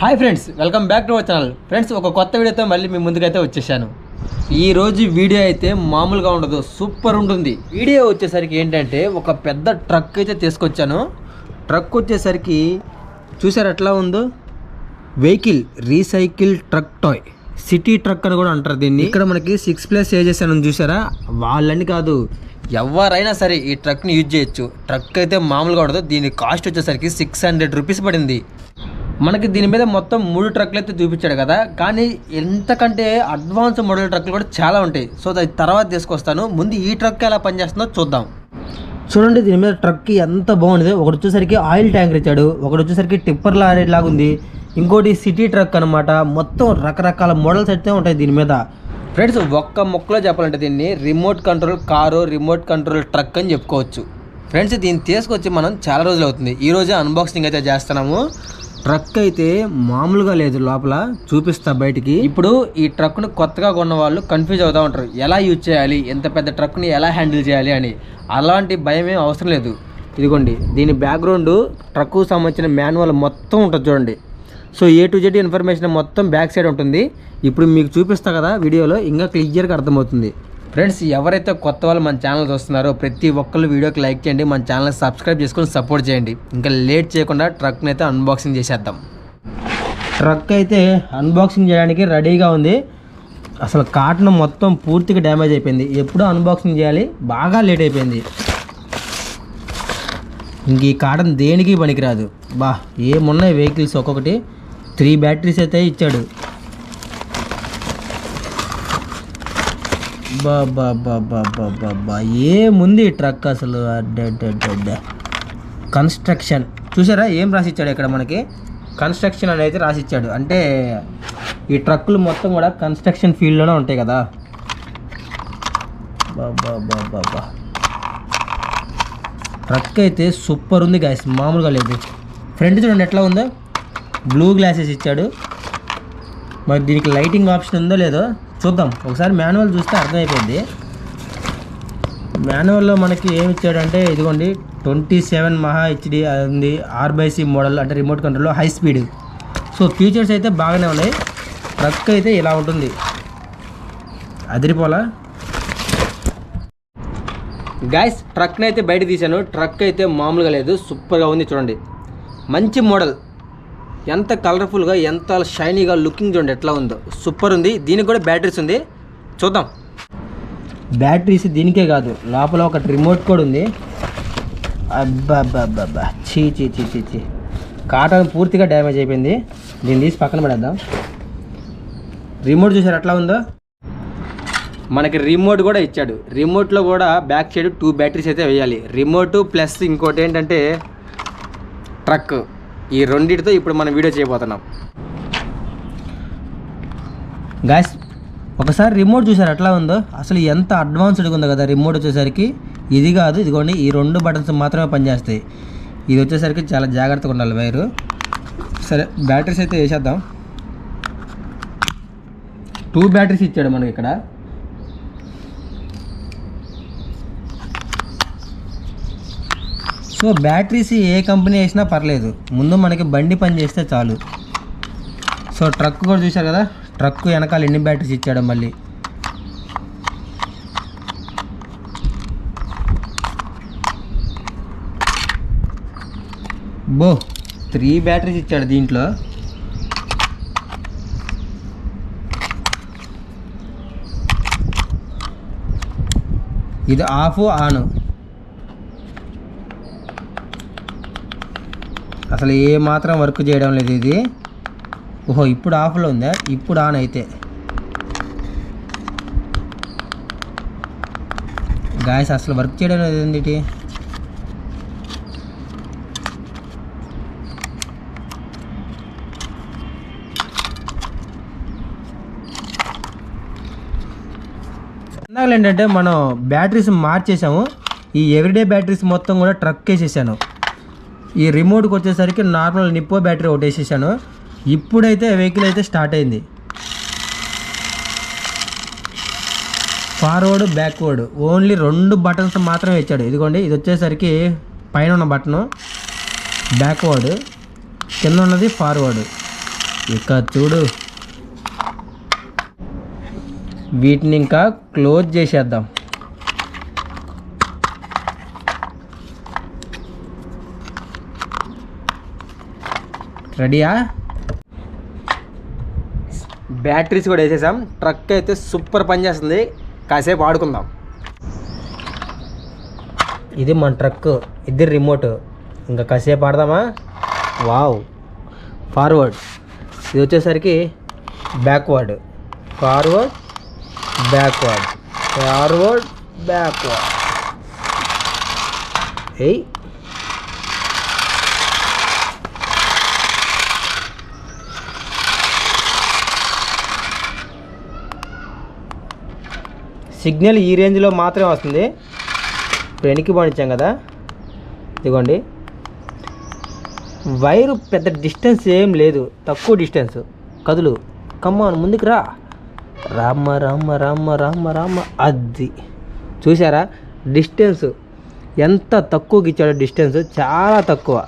Hi friends welcome back to our channel. Friends ఒక కొత్త వీడియోతో మళ్ళీ మీ ముందుకైతే వచ్చేసాను. ఈ రోజు వీడియో అయితే మామూలుగా ఉండదు సూపర్ ఉంటుంది. వీడియో వచ్చేసరికి ఏంటంటే ఒక పెద్ద ట్రక్ అయితే తీసుకొచ్చాను. ట్రక్ వచ్చేసరికి చూసారు ఎట్లా ఉందో? Vehicle recycle truck toy. City truck అని కూడా అంటారు దీన్ని. ఇక్కడ మనకి సిక్స్ ప్లస్ ఏజెస్ అని చూసారా? వాళ్ళని కాదు ఎవరైనా సరే ఈ ట్రక్ని యూజ్ చేయొచ్చు. ట్రక్ అయితే మామూలుగా ఉండదు దీని కాస్ట్ వచ్చేసరికి సిక్స్ హండ్రెడ్ రూపీస్ పడింది. మనకి దీని మీద మొత్తం మూడు ట్రక్లు అయితే చూపించాడు కదా కానీ ఎంతకంటే అడ్వాన్స్ మోడల్ ట్రక్లు కూడా చాలా ఉంటాయి. సో అది తర్వాత తీసుకొస్తాను. ముందు ఈ ట్రక్ ఎలా పనిచేస్తుందో చూద్దాం. చూడండి దీని మీద ట్రక్కి ఎంత బాగుంది. ఒకటి వచ్చేసరికి ఆయిల్ ట్యాంకర్ ఇచ్చాడు. ఒకటి వచ్చేసరికి టిప్పర్ లారీ లాగా ఉంది ఇంకోటి సిటీ ట్రక్ అనమాట మొత్తం రకరకాల మోడల్స్ అయితే ఉంటాయి దీని మీద. ఫ్రెండ్స్ ఒక్క మొక్కలో చెప్పాలంటే దీన్ని remote control car remote control truck అని చెప్పుకోవచ్చు. ఫ్రెండ్స్ దీన్ని తీసుకొచ్చి మనం చాలా రోజులు అవుతుంది. ఈ రోజే అన్బాక్సింగ్ అయితే చేస్తున్నాము. ట్రక్ అయితే మామూలుగా లేదు లోపల. చూపిస్తా బయటికి. ఇప్పుడు ఈ ట్రక్ను కొత్తగా కొన్న వాళ్ళు కన్ఫ్యూజ్ అవుతూ ఉంటారు. ఎలా యూజ్ చేయాలి? ఎంత పెద్ద ట్రక్ని ఎలా హ్యాండిల్ చేయాలి అని. అలాంటి భయం ఏం అవసరం లేదు. ఇదిగోండి దీని బ్యాక్గ్రౌండ్ ట్రక్కు సంబంధించిన మాన్యువల్ మొత్తం ఉంటుంది చూడండి. So A to Z information మొత్తం బ్యాక్ సైడ్ ఉంటుంది. ఇప్పుడు మీకు చూపిస్తా కదా వీడియోలో ఇంకా క్లియర్గా అర్థమవుతుంది. ఫ్రెండ్స్ ఎవరైతే కొత్త వాళ్ళు మన ఛానల్ చూస్తున్నారో ప్రతి ఒక్కళ్ళు వీడియోకి లైక్ చేయండి మన ఛానల్ సబ్స్క్రైబ్ చేసుకొని సపోర్ట్ చేయండి. ఇంకా లేట్ చేయకుండా ట్రక్ని అయితే అన్బాక్సింగ్ చేసేద్దాం. ట్రక్ అయితే అన్బాక్సింగ్ చేయడానికి రెడీగా ఉంది. అసలు కాటన్ మొత్తం పూర్తిగా డ్యామేజ్ అయిపోయింది. ఎప్పుడు అన్బాక్సింగ్ చేయాలి బాగా లేట్ అయిపోయింది. ఇంక ఈ కాటన్ దేనికి పనికిరాదు. బా ఏమున్నాయి వెహికల్స్ ఒక్కొక్కటి? త్రీ బ్యాటరీస్ అయితే ఇచ్చాడు. బా బా ఏముంది ట్రక్ అసలు? కన్స్ట్రక్షన్ చూసారా? ఏం రాసిచ్చాడు ఇక్కడ మనకి? కన్స్ట్రక్షన్ అనేది రాసిచ్చాడు. అంటే ఈ ట్రక్కులు మొత్తం కూడా కన్స్ట్రక్షన్ ఫీల్డ్లోనే ఉంటాయి కదా. బాబా బా ట్రక్ అయితే సూపర్ ఉంది గాయస్ మామూలుగా లేదు. ఫ్రంట్ చూడండి ఎట్లా ఉందో. బ్లూ గ్లాసెస్ ఇచ్చాడు. మరి దీనికి లైటింగ్ ఆప్షన్ ఉందో లేదో చూద్దాం. ఒకసారి మాన్యువల్ చూస్తే అర్థమైపోయింది. మాన్యువల్లో మనకి ఏమి ఇచ్చాడంటే ఇదిగోండి ట్వంటీ సెవెన్ మహా హెచ్డి ఉంది ఆర్బైసీ మోడల్ అంటే రిమోట్ కంట్రోల్లో హై స్పీడ్. సో ఫీచర్స్ అయితే బాగానే ఉన్నాయి. ట్రక్ అయితే ఇలా ఉంటుంది. అదిరిపోలా? గ్యాస్ ట్రక్ని అయితే బయట తీశాను. ట్రక్ అయితే మామూలుగా లేదు. సూపర్గా ఉంది చూడండి. మంచి మోడల్. ఎంత కలర్ఫుల్గా ఎంత షైనీగా లుకింగ్ చూడండి ఎట్లా ఉందో. సూపర్ ఉంది. దీనికి కూడా బ్యాటరీస్ ఉంది. చూద్దాం. బ్యాటరీస్ దీనికే కాదు. లోపల ఒక రిమోట్ కూడా ఉంది. అబ్బా చీ చీ చీ చీ చీ కాటన్ పూర్తిగా డ్యామేజ్ అయిపోయింది. దీన్ని తీసి పక్కన పడేద్దాం. రిమోట్ చూసారు? ఎట్లా ఉందో? మనకి రిమోట్ కూడా ఇచ్చాడు. రిమోట్లో కూడా బ్యాక్ సైడ్ టూ బ్యాటరీస్ అయితే వేయాలి. రిమోట్ ప్లస్ ఇంకోటి ఏంటంటే ట్రక్ ఈ రెండింటితో ఇప్పుడు మనం వీడియో చేయబోతున్నాం. గ్యాస్ ఒకసారి రిమోట్ చూసారు? ఎట్లా ఉందో? అసలు ఎంత అడ్వాన్స్డ్గా ఉందో కదా రిమోట్ వచ్చేసరికి. ఇది కాదు ఇదిగోండి ఈ రెండు బటన్స్ మాత్రమే పనిచేస్తాయి. ఇది వచ్చేసరికి చాలా జాగ్రత్తగా ఉండాలి వైరు. సరే బ్యాటరీస్ అయితే వేసేద్దాం. టూ బ్యాటరీస్ ఇచ్చాడు మనకి ఇక్కడ. సో బ్యాటరీస్ ఏ కంపెనీ వేసినా పర్లేదు. ముందు మనకి బండి పని చేస్తే చాలు. సో ట్రక్ కూడా చూశారు కదా? ట్రక్ వెనకాల ఎన్ని బ్యాటరీస్ ఇచ్చాడు మళ్ళీ. బో త్రీ బ్యాటరీస్ ఇచ్చాడు దీంట్లో. ఇది ఆఫ్ ఆన్. అసలు ఏ మాత్రం వర్క్ చేయడం లేదు ఇది. ఓహో ఇప్పుడు ఆఫ్లో ఉందా? ఇప్పుడు ఆన్ అయితే. గాయస్ అసలు వర్క్ చేయడం లేదు ఏంటి ఇందాక ఏంటంటే మనం బ్యాటరీస్ మార్చేసాము. ఈ ఎవ్రీడే బ్యాటరీస్ మొత్తం కూడా ట్రక్ వేసేసాను ఈ రిమోట్కి వచ్చేసరికి నార్మల్ నిప్పో బ్యాటరీ ఒకటి వేసేసాను ఇప్పుడైతే వెహికల్ అయితే స్టార్ట్ అయింది. ఫార్వర్డ్ బ్యాక్వర్డ్ ఓన్లీ రెండు బటన్స్ మాత్రమే ఇచ్చాడు. ఇదిగోండి ఇది వచ్చేసరికి పైన ఉన్న బటను బ్యాక్వర్డ్ కింద ఉన్నది ఫార్వర్డ్ ఇక చూడు. వీటిని ఇంకా క్లోజ్ చేసేద్దాం. రెడీయా? బ్యాటరీస్ కూడా వేసేసాం. ట్రక్ అయితే సూపర్ పనిచేస్తుంది కాసేపు ఆడుకుందాం. ఇది మన ట్రక్ ఇది రిమోట్ ఇంకా కాసేపు ఆడదామా? వావ్. ఫార్వర్డ్ ఇది వచ్చేసరికి backward forward backward forward backward ఏయ్. సిగ్నల్ ఈ రేంజ్లో మాత్రమే వస్తుంది. ఇప్పుడు వెనక్కి పండించాం కదా. ఇదిగోండి. వైరు పెద్ద డిస్టెన్స్ ఏం లేదు. తక్కువ డిస్టెన్స్. కదులు. కమ్మాను ముందుకు రా. రామ్మ రామ్మ రామ్మ రామ్మ రామ్మ. అది. చూసారా డిస్టెన్స్. ఎంత తక్కువకి ఇచ్చాడో డిస్టెన్స్. చాలా తక్కువ.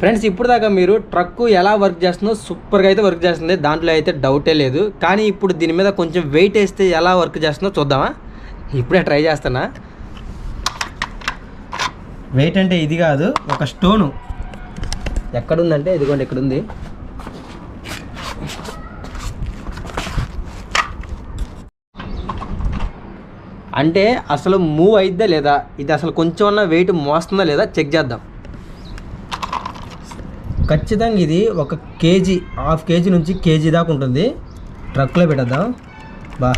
ఫ్రెండ్స్ ఇప్పుడు దాకా మీరు ట్రక్ ఎలా వర్క్ చేస్తుందో సూపర్గా అయితే వర్క్ చేస్తుంది. దాంట్లో అయితే డౌటే లేదు. కానీ ఇప్పుడు దీని మీద కొంచెం వెయిట్ వేస్తే ఎలా వర్క్ చేస్తుందో చూద్దామా? ఇప్పుడే ట్రై చేస్తానా వెయిట్ అంటే ఇది కాదు ఒక స్టోను ఎక్కడుందంటే ఇదిగోండి ఇక్కడుంది. అంటే అసలు మూవ్ అయిద్దా లేదా? ఇది అసలు కొంచెం అన్న వెయిట్ మోస్తుందా లేదా? చెక్ చేద్దాం. ఖచ్చితంగా ఇది ఒక కేజీ హాఫ్ కేజీ నుంచి కేజీ దాకా ఉంటుంది. ట్రక్లో పెట్టద్దాం. బా.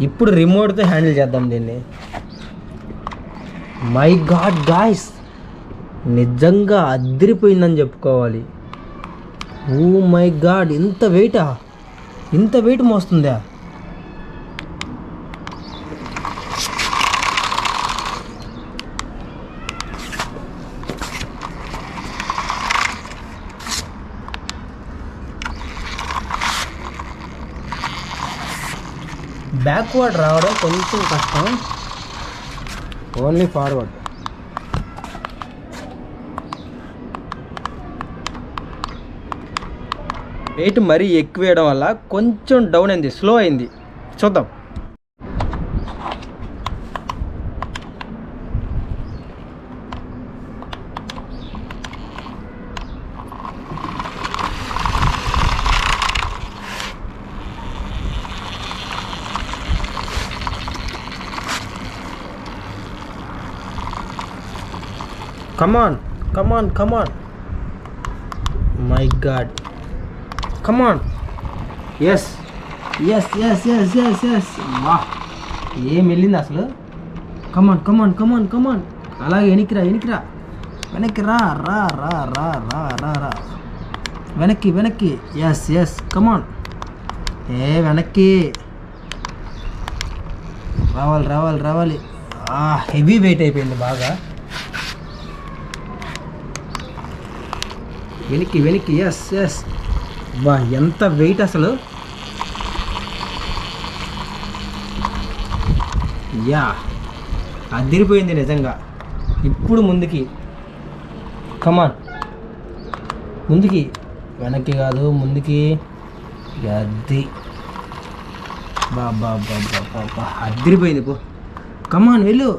ఇప్పుడు రిమోట్తో హ్యాండిల్ చేద్దాం దీన్ని. మై గాడ్ గాయస్ నిజంగా అద్దరిపోయిందని చెప్పుకోవాలి. ఓ మై గాడ్ ఇంత వెయిటా? ఇంత వెయిట్ మోస్తుందా? బ్యాక్వర్డ్ రావడం కొంచెం కష్టం. ఓన్లీ ఫార్వర్డ్ వెయిట్ మరీ ఎక్కువ వేయడం వల్ల కొంచెం డౌన్ అయింది స్లో అయింది. చూద్దాం. Come on come on come on my god come on yes yes yes yes yes yes వా ఏం వెళ్ళింది అసలు? కమాన్ కమాన్ కమాన్ కమాన్ అలాగే ఎనికిరా ఎనికిరా వెనక్కి రా రా రా రా రా రా రా. వెనక్కి వెనక్కి. ఎస్ ఎస్ కమాన్ ఏ వెనక్కి. రావాలి రావాలి రావాలి. హెవీ వెయిట్ అయిపోయింది బాగా. వెనక్కి వెనక్కి. ఎస్ ఎస్ వా ఎంత వెయిట్ అసలు? యా అదిరిపోయింది నిజంగా. ఇప్పుడు ముందుకి. కమాన్ ముందుకి. వెనక్కి కాదు ముందుకి. అది బా బా బా బా బా అదిరిపోయింది పో. కమాన్ వెళ్ళు.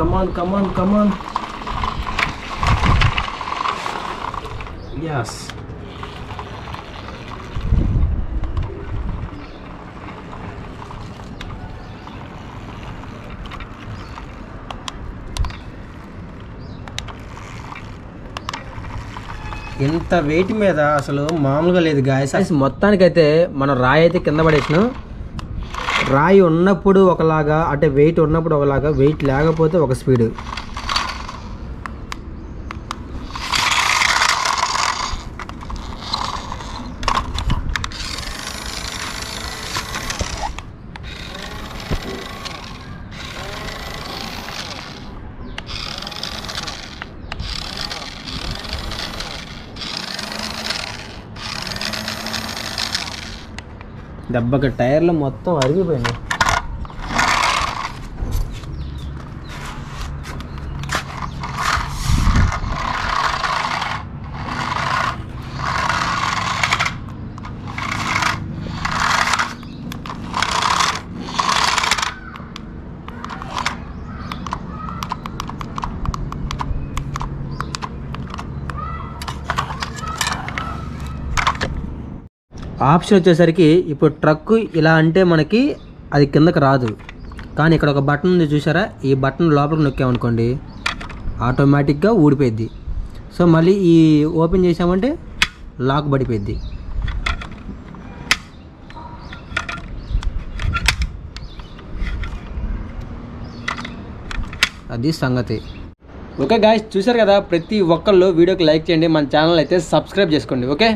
Come on, come on, come on. Yes. ఇంత వెయిట్ మీద అసలు మామూలుగా లేదు గాయస్ మొత్తానికైతే మనం రాయి అయితే కింద పడేసినాం రాయి ఉన్నప్పుడు ఒకలాగా అంటే వెయిట్ ఉన్నప్పుడు ఒకలాగా వెయిట్ లేకపోతే ఒక స్పీడ్ దెబ్బకి టైర్లు మొత్తం అరిగిపోయినాయి. ఆప్షన్ వచ్చేసరికి ఇప్పుడు ట్రక్ ఇలా అంటే మనకి అది కిందకి రాదు. కానీ ఇక్కడ ఒక బటన్ ఉంది చూసారా ఈ బటన్ లోపలికి నొక్కామనుకోండి ఆటోమేటిక్గా ఊడిపోయిద్ది. సో మళ్ళీ ఈ ఓపెన్ చేసామంటే లాక్ పడిపోయిద్ది. అది సంగతి. ఓకే గాయస్ చూసారు కదా? ప్రతి ఒక్కళ్ళు వీడియోకి లైక్ చేయండి. మన ఛానల్ అయితే సబ్స్క్రైబ్ చేసుకోండి. ఓకే?